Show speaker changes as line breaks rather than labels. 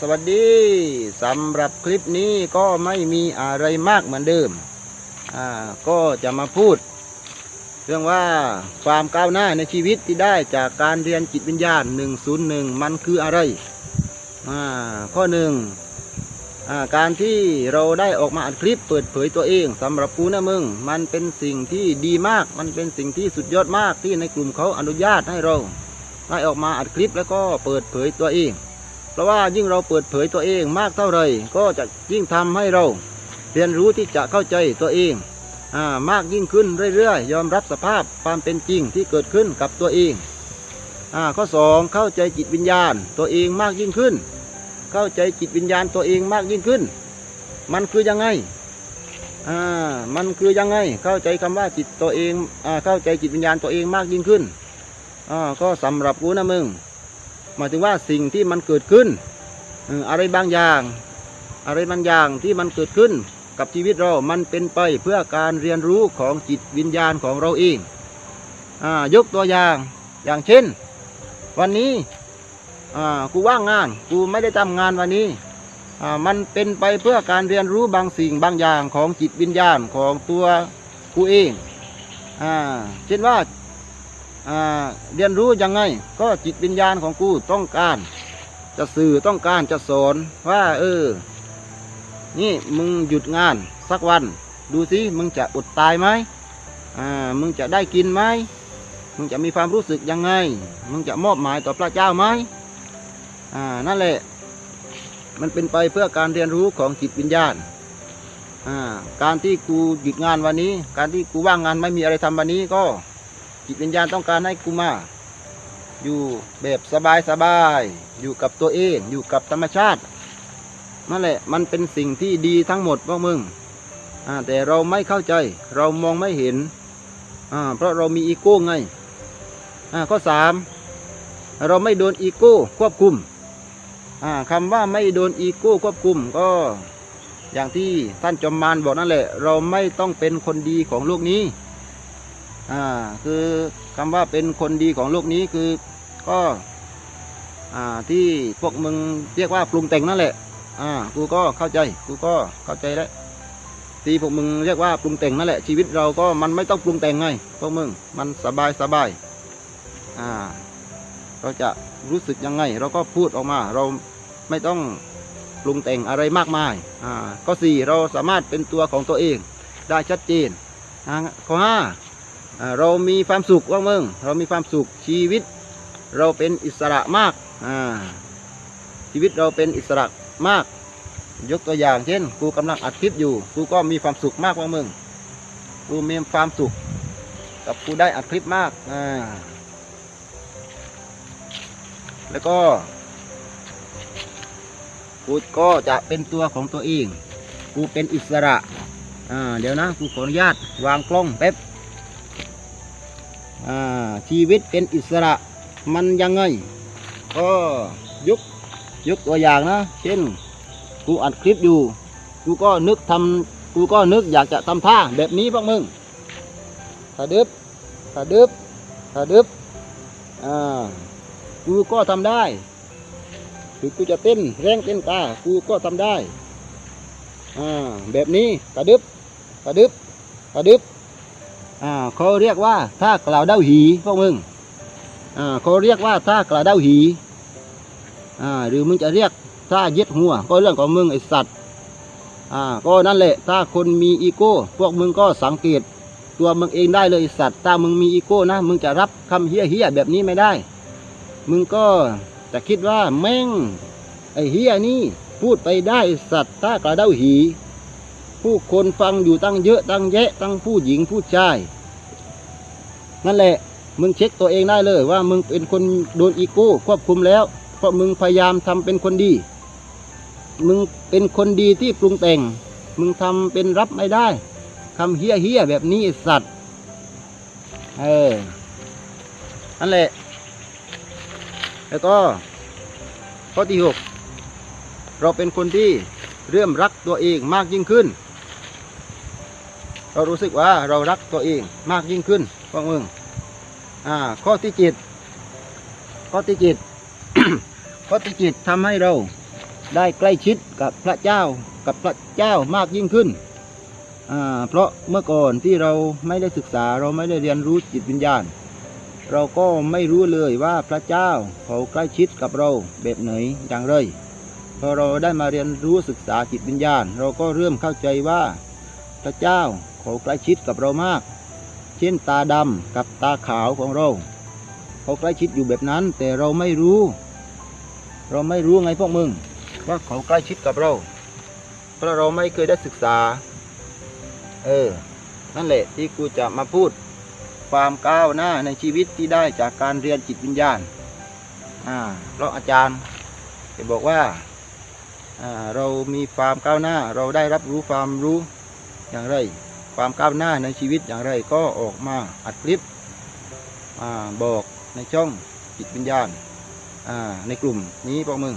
สวัสดีสำหรับคลิปนี้ก็ไม่มีอะไรมากเหมือนเดิมก็จะมาพูด เรื่องว่าความก้าวหน้าในชีวิตที่ได้จากการเรียนจิตวิญญาณ 101 มันคืออะไร ข้อหนึ่งการที่เราได้ออกมาอัดคลิปเปิดเผยตัวเองสำหรับกูนะมึง มันเป็นสิ่งที่ดีมาก มันเป็นสิ่งที่สุดยอดมากที่ในกลุ่มเขาอนุญาตให้เรา ได้ออกมาอัดคลิปแล้วก็เปิดเผยตัวเอง ราะว่ายิ่งเราเปิดเผยตัวเองมากเท่าไรก็จะยิ่งทำให้เรา เรียนรู้ที่จะเข้าใจตัวเองอมากยิ่งขึ้นเรื่อยๆ ยอมรับสภาพความเป็นจริงที่เกิดขึ้นกับตัวเองอข้อสองเข้าใจจิตวิญญาณตัวเองมากยิ่งขึ้น เข้าใจจิตวิญญาณตัวเองมากยิ่งขึ้น มันคือยังไงอ่ามันคือยังไง เข้าใจคำว่าจิตตัวเองอ่าเข้าใจจิตวิญญาณตัวเองมากยิ่งขึ้นอ่าก็สำหรับกูนะมึง หมายถึงว่าสิ่งที่มันเกิดขึ้นอะไรบางอย่าง อะไรบางอย่างที่มันเกิดขึ้นกับชีวิตเรา มันเป็นไปเพื่อการเรียนรู้ของจิตวิญญาณของเราเองอยกตัวอย่างอย่างเช่น วันนี้กูว่างงานกูไม่ได้ทำงานวันนี้มันเป็นไปเพื่อการเรียนรู้บางสิ่งบางอย่างของจิตวิญญาณของตัวกูเองอเช่นว่า เรียนรู้ยังไง ก็จิตวิญญาณของกูต้องการ จะสื่อต้องการจะสอนว่า เออ นี่มึงหยุดงานสักวัน ดูสิมึงจะอดตายไหมมึงจะได้กินไหมมึงจะมีความรู้สึกยังไง มึงจะมอบหมายต่อพระเจ้าไหมอ่านั่นแหละ มันเป็นไปเพื่อการเรียนรู้ของจิตวิญญาณอ่าการที่กูหยุดงานวันนี้ การที่กูว่างงานไม่มีอะไรทำวันนี้ก็ จิตวิญญาณต้องการให้กูมา อยู่แบบสบายสบายๆอยู่กับตัวเอง อยู่กับธรรมชาตินั่นแหละ มันเป็นสิ่งที่ดีทั้งหมดพวกมึงแต่เราไม่เข้าใจ เรามองไม่เห็น เพราะเรามีอีโก้ไงข้อสามเราไม่โดนอีโก้ควบคุมอ่าคำว่าไม่โดนอีโก้ควบคุมก็อย่างที่ท่านจอมมารบอกนั่นแหละ เราไม่ต้องเป็นคนดีของโลกนี้ อ่าคือคำว่าเป็นคนดีของโลกนี้คือก็อ่าที่พวกมึงเรียกว่าปรุงแต่งนั่นแหละอ่ากูก็เข้าใจกูก็เข้าใจแล้วที่พวกมึงเรียกว่าปรุงแต่งนั่นแหละชีวิตเราก็มันไม่ต้องปรุงแต่งไงพวกมึงมันสบายสบายอ่าเราจะรู้สึกยังไง เราก็พูดออกมา เราไม่ต้องปรุงแต่งอะไรมากมายอ่าข้อสี่เราสามารถเป็นตัวของตัวเองได้ชัดเจนอ่าข้อห้า เรามีความสุขว่ามึงเรามีความสุขชีวิต เราเป็นอิสระมากชีวิตเราเป็นอิสระมาก ยกตัวอย่างเช่นกูกำลังอัดคลิปอยู่กูก็มีความสุขมากว่ามึงกูมีความสุข กับกูได้อัดคลิปมากอ่าแล้วก็กูก็จะเป็นตัวของตัวเอง กูเป็นอิสระ อ่า เดี๋ยวนะ กูขออนุญาตวางกล้องแป๊บ ชีวิตเป็นอิสระมันยังไง ก็ยกยกตัวอย่างนะ เช่นกูอัดคลิปอยู่กูก็นึกทำกูก็นึกอยากจะทำท่าแบบนี้พวกมึงถาดึบถาดึบถาดึบอ่ากูก็ทำได้หรือกูจะเต้นแรงเต้นตากูก็ทำได้อ่าแบบนี้ถาดึบถาดึบถาดึบ อ่าเขาเรียกว่าท่ากล่าวเด้าหีพวกมึงอ่าเขาเรียกว่าท่ากล่าวเด้าหีอ่าหรือมึงจะเรียกท่าย็ดหัว ก็เรื่องของมึงไอสัตว์อ่าก็นั่นแหละ ถ้าคนมีอีโก้ พวกมึงก็สังเกต ตัวมึงเองได้เลยสัตว์ถ้ามึงมีอีโก้นะ มึงจะรับคำเฮี้ยเฮี้ยแบบนี้ไม่ได้ มึงก็จะคิดว่าแม่งไอเฮี้ยนี่พูดไปได้สัตว์ท่ากล่าวเด้าหี ผู้คนฟังอยู่ตั้งเยอะตั้งแยะ ตั้งผู้หญิงผู้ชาย นั่นแหละ มึงเช็คตัวเองได้เลยว่ามึงเป็นคนโดนอีโก้ควบคุมแล้ว เพราะมึงพยายามทำเป็นคนดี มึงเป็นคนดีที่ปรุงแต่ง มึงทำเป็นรับไม่ได้คำเฮี้ยเฮี้ยแบบนี้สัตว์ เออ นั่นแหละ แล้วก็ข้อที่หกเราเป็นคนที่เริ่มรักตัวเองมากยิ่งขึ้น เรารู้สึกว่าเรารักตัวเองมากยิ่งขึ้นพวกมึงอ่าข้อที่จ็ดข้อที่เจ็ดปฏิจิตทำให้เราได้ใกล้ชิดกับพระเจ้ากับพระเจ้ามากยิ่งขึ้นอ่าเพราะเมื่อก่อนที่เราไม่ได้ศึกษาเราไม่ได้เรียนรู้จิตวิญญาณ เราก็ไม่รู้เลยว่าพระเจ้าเขาใกล้ชิดกับเราแบบไหนอย่างไรพอเราได้มาเรียนรู้ศึกษาจิตวิญญาณ เราก็เริ่มเข้าใจว่าพระเจ้า เขาใกล้ชิดกับเรามาก เช่นตาดำกับตาขาวของเรา เขาใกล้ชิดอยู่แบบนั้น แต่เราไม่รู้ เราไม่รู้ไงพวกมึงว่าเขาใกล้ชิดกับเรา เพราะเราไม่เคยได้ศึกษา เออ นั่นแหละที่กูจะมาพูด ความก้าวหน้าในชีวิตที่ได้จากการเรียนจิตวิญญาณอ่าเพราะอาจารย์จะบอกว่าอ่าเรามีความก้าวหน้า เราได้รับรู้ความรู้อย่างไร ความก้าวหน้าในชีวิตอย่างไรก็ออกมาอัดคลิปอบอกในช่องจิตวิญญาณในกลุ่มนี้พวกมึง